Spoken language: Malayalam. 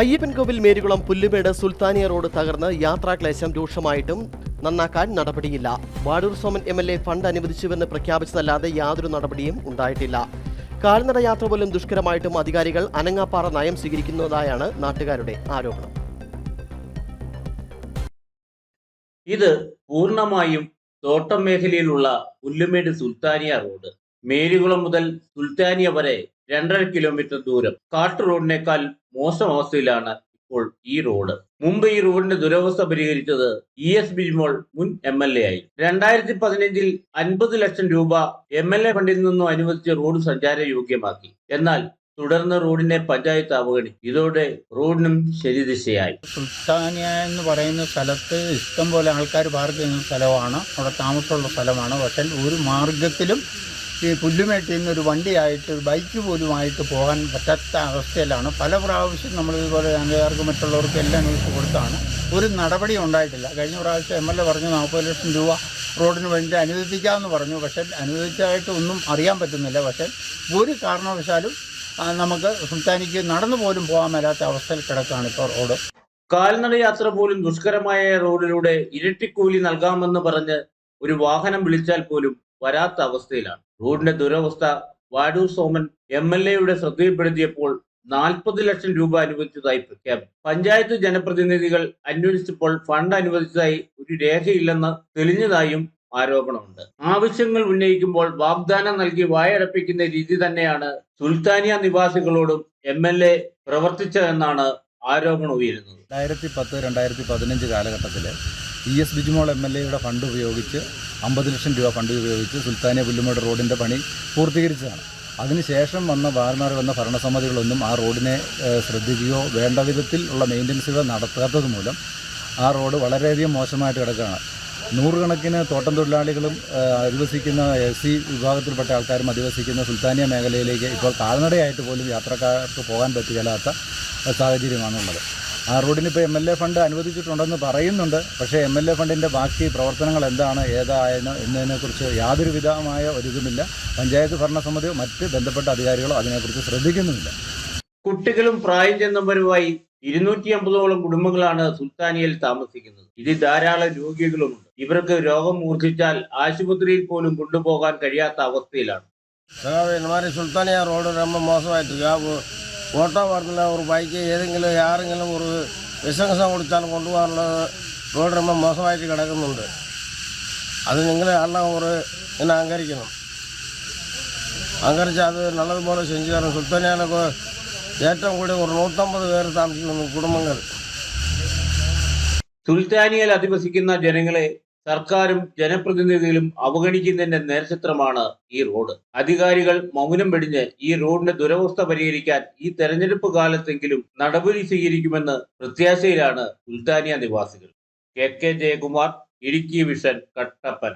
അയ്യപ്പൻകോവിൽ മേരികുളം പുല്ലുമേട് സുൽത്താനിയ റോഡ് തകർന്ന് യാത്രാക്ലേശം രൂക്ഷമായിട്ടും നന്നാക്കാൻ നടപടിയില്ല. Vadoor Soman M L A fund അനുവദിച്ചുവെന്ന് പ്രഖ്യാപിച്ചതല്ലാതെ യാതൊരു നടപടിയും ഉണ്ടായിട്ടില്ല. കാൽനട യാത്ര പോലും ദുഷ്കരമായിട്ടും അധികാരികൾ അനങ്ങാപ്പാറ നയം സ്വീകരിക്കുന്നതായാണ് നാട്ടുകാരുടെ ആരോപണം. ഇത് പൂർണമായും തോട്ടം മേഖലയിലുള്ള പുല്ലുമേട് സുൽത്താനിയ റോഡ് മേരികുളം മുതൽ സുൽത്താനിയ വരെ രണ്ടര കിലോമീറ്റർ ദൂരം. കാട്ടു റോഡിനേക്കാൾ മോശം അവസ്ഥയിലാണ് ഇപ്പോൾ ഈ റോഡ്. മുമ്പ് ഈ റോഡിന്റെ ദുരവസ്ഥ പരിഹരിച്ചത് ഇ എസ് ബിജ്മോൾ മുൻ എം എൽ എ ആയി. രണ്ടായിരത്തി പതിനഞ്ചിൽ അൻപത് ലക്ഷം രൂപ എം എൽ എ ഫണ്ടിൽ നിന്നും അനുവദിച്ച് റോഡ് സഞ്ചാര യോഗ്യമാക്കി. എന്നാൽ തുടർന്ന് റോഡിനെ പഞ്ചായത്ത് അവഗണിച്ചു. ഇതോടെ റോഡിനും ശരിദിശയായി സുൽത്താനിയ എന്ന് പറയുന്ന സ്ഥലത്ത് ഇഷ്ടം പോലെ ആൾക്കാർ പാർക്ക് ചെയ്യുന്ന സ്ഥലമാണ്. അവിടെ താമസമുള്ള സ്ഥലമാണ്. പക്ഷേ ഒരു മാർഗത്തിലും ഈ പുല്ലുമേട്ടിൽ നിന്ന് ഒരു വണ്ടിയായിട്ട് ഒരു ബൈക്ക് പോലുമായിട്ട് പോകാൻ പറ്റാത്ത അവസ്ഥയിലാണ്. പല പ്രാവശ്യം നമ്മൾ ഇതുപോലെ നാട്ടുകാർക്ക് മറ്റുള്ളവർക്കും എല്ലാം ന്യൂസ് കൊടുത്താണ്. ഒരു നടപടി ഉണ്ടായിട്ടില്ല. കഴിഞ്ഞ പ്രാവശ്യം എം എൽ എ പറഞ്ഞു നാൽപ്പത് ലക്ഷം രൂപ റോഡിന് വേണ്ടി അനുവദിക്കാമെന്ന് പറഞ്ഞു. പക്ഷേ അനുവദിച്ചതായിട്ട് ഒന്നും അറിയാൻ പറ്റുന്നില്ല. പക്ഷേ ഒരു കാരണവശാലും നമുക്ക് സുൽത്താനിക്ക് നടന്നു പോലും പോകാൻ മേലാത്ത അവസ്ഥയിൽ കിടക്കുകയാണ് ഇപ്പോൾ റോഡ്. കാൽനട യാത്ര പോലും ദുഷ്കരമായ റോഡിലൂടെ ഇരട്ടിക്കൂലി നൽകാമെന്ന് പറഞ്ഞ് ഒരു വാഹനം വിളിച്ചാൽ പോലും വരാത്ത അവസ്ഥയിലാണ്. റോഡിന്റെ ദുരവസ്ഥ വാടു സോമൻ എം എൽ എയുടെ ശ്രദ്ധയിൽപ്പെടുത്തിയപ്പോൾ നാൽപ്പത് ലക്ഷം രൂപ അനുവദിച്ചതായി പ്രഖ്യാപിച്ചു പഞ്ചായത്ത് ജനപ്രതിനിധികൾ അന്വേഷിച്ചപ്പോൾ ഫണ്ട് അനുവദിച്ചതായി ഒരു രേഖയില്ലെന്ന് തെളിഞ്ഞതായും ആരോപണമുണ്ട്. ആവശ്യങ്ങൾ ഉന്നയിക്കുമ്പോൾ വാഗ്ദാനം നൽകി വായടപ്പിക്കുന്ന രീതി തന്നെയാണ് സുൽത്താനിയ നിവാസികളോടും എം എൽ എ പ്രവർത്തിച്ചതെന്നാണ് ആരോപണം ഉയരുന്നത്. രണ്ടായിരത്തി പത്ത് രണ്ടായിരത്തി പതിനഞ്ച് കാലഘട്ടത്തിൽ E S Bijumol M L എയുടെ ഫണ്ട് ഉപയോഗിച്ച് അമ്പത് ലക്ഷം രൂപ ഫണ്ട് ഉപയോഗിച്ച് സുൽത്താനിയ പുല്ലുമേട് റോഡിന്റെ പണി പൂർത്തീകരിച്ചതാണ്. അതിനുശേഷം വന്ന വാർമാർ വന്ന ഭരണസമിതികളൊന്നും ആ റോഡിനെ ശ്രദ്ധിക്കുകയോ വേണ്ട വിധത്തിൽ ഉള്ള മെയിന്റനൻസുകൾ നടത്താത്തത് മൂലം ആ റോഡ് വളരെയധികം മോശമായിട്ട് കിടക്കുകയാണ്. നൂറുകണക്കിന് തോട്ടം തൊഴിലാളികളും അധിവസിക്കുന്ന എസ് സി വിഭാഗത്തിൽപ്പെട്ട ആൾക്കാരും അധിവസിക്കുന്ന സുൽത്താനിയ മേഖലയിലേക്ക് ഇപ്പോൾ കാൽനടയായിട്ട് പോലും യാത്രക്കാർക്ക് പോകാൻ പറ്റുകയില്ലാത്ത സാഹചര്യമാണുള്ളത്. ആ റോഡിന് ഇപ്പോൾ എം എൽ എ ഫണ്ട് അനുവദിച്ചിട്ടുണ്ടെന്ന് പറയുന്നുണ്ട്. പക്ഷേ എം എൽ എ ഫണ്ടിന്റെ ബാക്കി പ്രവർത്തനങ്ങൾ എന്താണ് ഏതായെന്ന് എന്നതിനെക്കുറിച്ച് യാതൊരു വിധമായ ഒരിതുമില്ല പഞ്ചായത്ത് ഭരണസമിതിയോ മറ്റ് ബന്ധപ്പെട്ട അധികാരികളോ അതിനെക്കുറിച്ച് ശ്രദ്ധിക്കുന്നുമില്ല. കുട്ടികളും പ്രായം ചെന്നവരുമായി ഇരുന്നൂറ്റി അമ്പതോളം കുടുംബങ്ങളാണ് സുൽത്താനിയയിൽ താമസിക്കുന്നത്. ഇതിൽ ധാരാളം രോഗികളുമുണ്ട്. ഇവർക്ക് രോഗം മൂർച്ഛിച്ചാൽ ആശുപത്രിയിൽ പോലും കൊണ്ടുപോകാൻ കഴിയാത്ത അവസ്ഥയിലാണ്. സുൽത്താനിയ റോഡ് രൊമ്പ മോശമായിട്ട് ഓട്ടോമാർക്കിൽ ഒരു ബൈക്ക് ഏതെങ്കിലും ആരെങ്കിലും ഒരു വിശംസം കുടിച്ചാൽ കൊണ്ടുപോകാനുള്ളത് റോഡ് ரொம்ப മോശമായിട്ട് കിടക്കുന്നുണ്ട്. അത് നിങ്ങൾ എല്ലാം ഒരു എന്നെ അംഗീകരിക്കണം അംഗീകരിച്ച് അത് നല്ലതുപോലെ സെഞ്ചു തരണം. സുൽത്താനിയാലൊക്കെ ഏറ്റവും കൂടി ഒരു നൂറ്റമ്പത് പേര് താമസിക്കുന്ന കുടുംബങ്ങൾ. സുൽത്താനിയയിൽ അധിവസിക്കുന്ന ജനങ്ങളെ സർക്കാരും ജനപ്രതിനിധികളും അവഗണിക്കുന്നതിന്റെ നേർചിത്രമാണ് ഈ റോഡ്. അധികാരികൾ മൗനം വെടിഞ്ഞ് ഈ റോഡിന്റെ ദുരവസ്ഥ പരിഹരിക്കാൻ ഈ തെരഞ്ഞെടുപ്പ് കാലത്തെങ്കിലും നടപടി സ്വീകരിക്കുമെന്ന് പ്രത്യാശയിലാണ് സുൽത്താനിയ നിവാസികൾ. K. K. Jayakumar Idukki vision Kattappana.